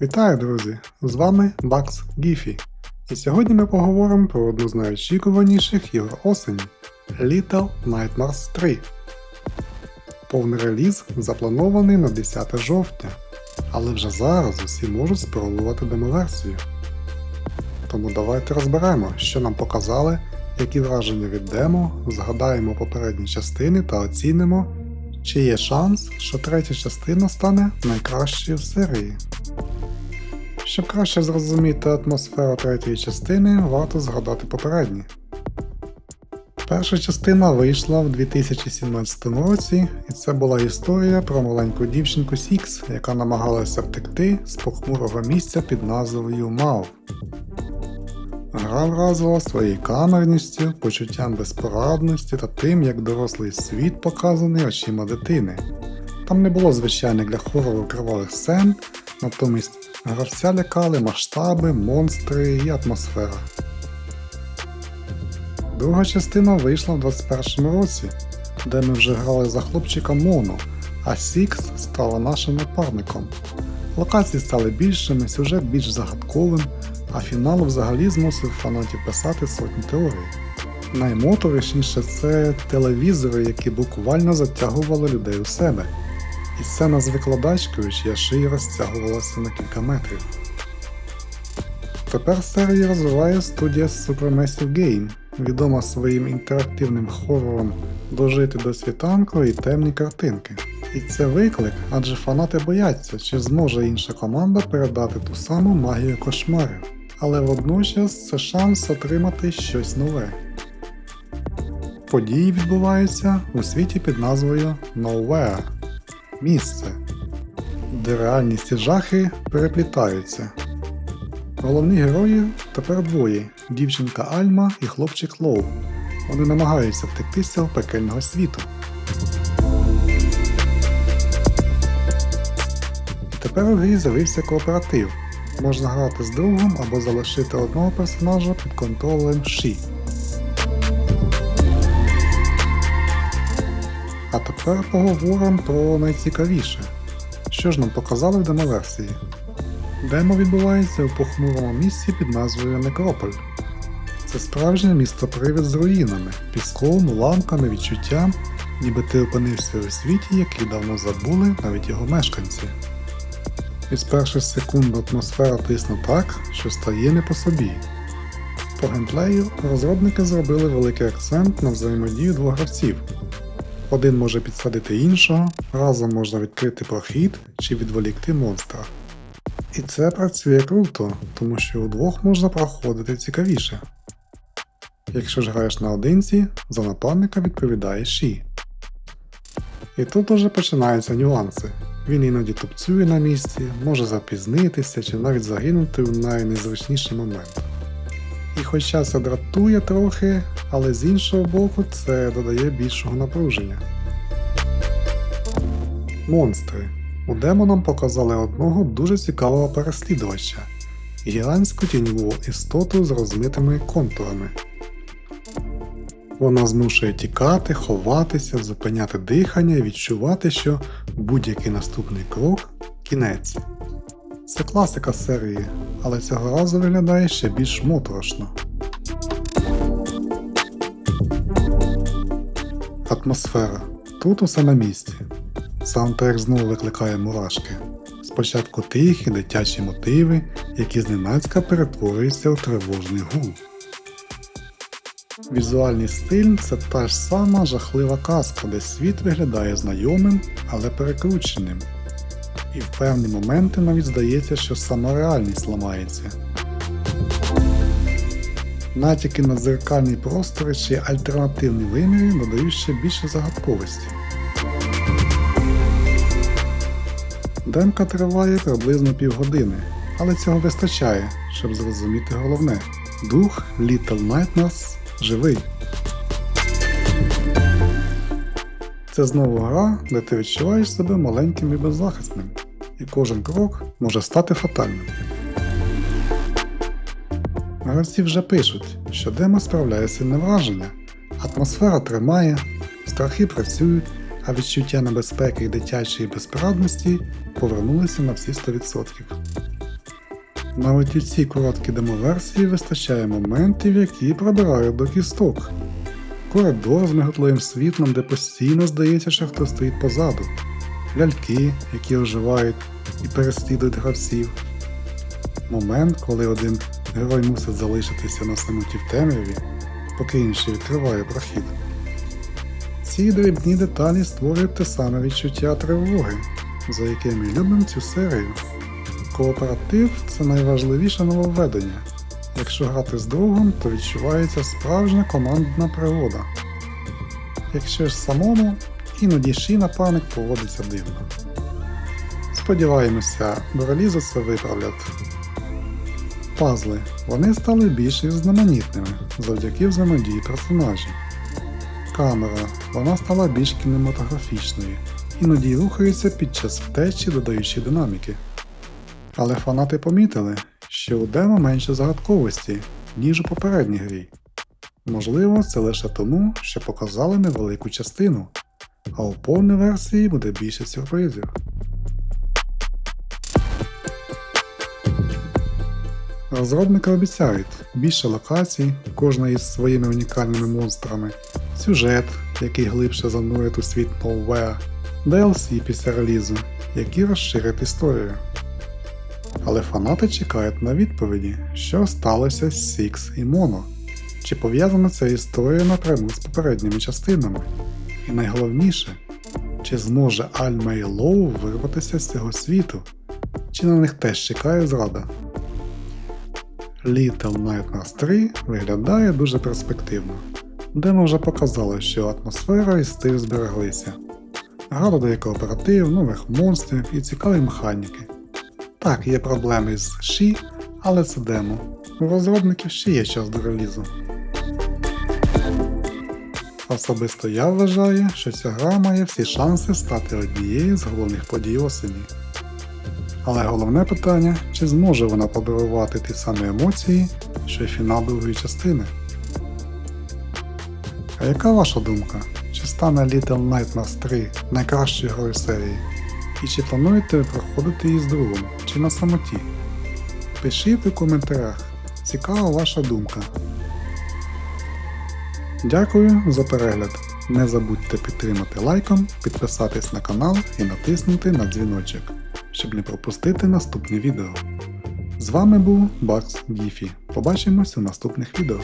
Вітаю, друзі! З вами Бакс Гіфі. І сьогодні ми поговоримо про одну з найочікуваніших ігор осені Little Nightmares 3. Повний реліз запланований на 10 жовтня, але вже зараз усі можуть спробувати демоверсію. Тому давайте розберемо, що нам показали, які враження від демо, згадаємо попередні частини та оцінимо, чи є шанс, що третя частина стане найкращою в серії. Щоб краще зрозуміти атмосферу третьої частини, варто згадати попередні. Перша частина вийшла в 2017 році, і це була історія про маленьку дівчинку Сікс, яка намагалася втекти з похмурого місця під назвою Мав. Гра вразила своєю камерністю, почуттям безпорадності та тим, як дорослий світ показаний очима дитини. Там не було звичайних для хорору кривавих сцен, натомість гравця лякали масштаби, монстри і атмосфера. Друга частина вийшла в 2021 році, де ми вже грали за хлопчика Моно, а Сікс стала нашим напарником. Локації стали більшими, сюжет більш загадковим, а фінал взагалі змусив фанатів писати сотні теорій. Наймоторишніше це телевізори, які буквально затягували людей у себе. І сцена з викладачкою, чия шия розтягувалася на кілька метрів. Тепер серію розвиває студія Supermassive Game, відома своїм інтерактивним хорором дожити до світанку і темні картинки. І це виклик, адже фанати бояться, чи зможе інша команда передати ту саму магію кошмарів. Але водночас це шанс отримати щось нове. Події відбуваються у світі під назвою Nowhere місце, де реальність і жахи переплітаються. Головні герої тепер двоє дівчинка Альма і хлопчик Лоу. Вони намагаються втекти з цього пекельного світу. Тепер у грі з'явився кооператив. Можна грати з другом або залишити одного персонажа під контролем Ші. А тепер поговоримо про найцікавіше. Що ж нам показали в демоверсії? Демо відбувається у похмурому місці під назвою Некрополь. Це справжнє місто-привид з руїнами, піском, уламками, відчуттям, ніби ти опинився у світі, який давно забули навіть його мешканці. І з перших секунд атмосфера тисне так, що стає не по собі. По геймплею розробники зробили великий акцент на взаємодію двох гравців. Один може підсадити іншого, разом можна відкрити прохід чи відволікти монстра. І це працює круто, тому що удвох можна проходити цікавіше. Якщо ж граєш наодинці, за напарника відповідає Ші. І тут уже починаються нюанси. Він іноді тупцює на місці, може запізнитися чи навіть загинути в найнезвичніший момент. І хоча це дратує трохи, але з іншого боку це додає більшого напруження. Монстри. У демо нам показали одного дуже цікавого переслідувача гігантську тіньову істоту з розмитими контурами. Вона змушує тікати, ховатися, зупиняти дихання і відчувати, що будь-який наступний крок кінець. Це класика серії, але цього разу виглядає ще більш моторошно. Атмосфера. Тут усе на місці. Саундтрек знову викликає мурашки. Спочатку тихі дитячі мотиви, які зненацька перетворюються у тривожний гул. Візуальний стиль це та ж сама жахлива казка, де світ виглядає знайомим, але перекрученим. І в певні моменти навіть здається, що сама реальність ламається. Натяки на дзеркальні простори чи альтернативні виміри додають ще більше загадковості. Демка триває приблизно півгодини, але цього вистачає, щоб зрозуміти головне. Дух Little Nightmares живий. Це знову гра, де ти відчуваєш себе маленьким і беззахисним, і кожен крок може стати фатальним. Гравці вже пишуть, що демо справляє сильне враження, атмосфера тримає, страхи працюють, а відчуття небезпеки і дитячої безпорадності повернулися на всі 100%. Навіть у цій короткій демоверсії вистачає моментів, які пробирають до кісток. Коридор з миготливим світлом, де постійно здається, що хтось стоїть позаду, ляльки, які оживають і переслідують гравців. Момент, коли один герой мусить залишитися на самоті в темряві, поки інший відкриває прохід. Ці дрібні деталі створюють те саме відчуття тривоги, за яке ми любимо цю серію. Кооператив це найважливіше нововведення. Якщо грати з другом, то відчувається справжня командна пригода. Якщо ж самому, іноді ще напарник поводиться дивно. Сподіваємося, до релізу це виправлять. Пазли. Вони стали більш різноманітними завдяки взаємодії персонажів. Камера. Вона стала більш кінематографічною, іноді рухається під час втечі, додаючи динаміки. Але фанати помітили, що у демо менше загадковості, ніж у попередній грі. Можливо, це лише тому, що показали невелику частину, а у повній версії буде більше сюрпризів. Розробники обіцяють більше локацій, кожна із своїми унікальними монстрами, сюжет, який глибше занурить у світ Nowhere, DLC після релізу, які розширять історію. Але фанати чекають на відповіді, що сталося з Six і Mono, чи пов'язана ця історія напряму з попередніми частинами. І найголовніше, чи зможе Альма і Лоу вирватися з цього світу, чи на них теж чекає зрада. Little Nightmares 3 виглядає дуже перспективно. Демо вже показало, що атмосфера і стиль збереглися. Гра додає кооператив, нових монстрів і цікаві механіки. Так, є проблеми з Ші, але це демо. У розробників ще є час до релізу. Особисто я вважаю, що ця гра має всі шанси стати однією з головних подій осені. Але головне питання, чи зможе вона подарувати ті самі емоції, що й фінал другої частини. А яка ваша думка? Чи стане Little Nightmares 3 найкращою грою серії? І чи плануєте ви проходити її з другом, чи на самоті? Пишіть у коментарях. Цікава ваша думка. Дякую за перегляд. Не забудьте підтримати лайком, підписатись на канал і натиснути на дзвіночок, щоб не пропустити наступні відео. З вами був Бакс Гіфі. Побачимось у наступних відео.